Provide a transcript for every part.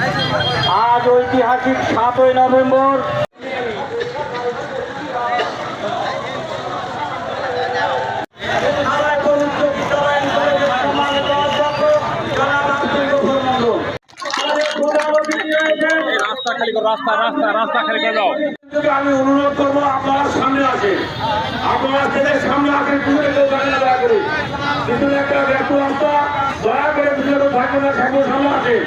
আজ ঐতিহাসিক সাতই নভেম্বর। রাস্তা খালি করো রাস্তা রাস্তা রাস্তা খালি করে দাও। আমি অনুরোধ করব আপনারা সামনে আসেন। আপনারা স্টেজের সামনে দয়া করে পিছনে একটা ব্যক্ত রাস্তা দয়া করে পিছনে থাকবে না সবগুলো সামনে আসেন।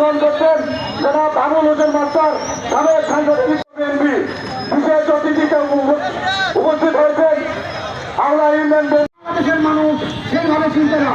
উন্নয়ন করছেন জনাব আবুল হোসেন মাস্টার, সাবেক সাংসদ এমপি, বিশেষ অতিথিতে উপস্থিত হয়েছেন। আমরা ইউনিয়ন বাংলাদেশের মানুষ সেইভাবে চিন্তা না।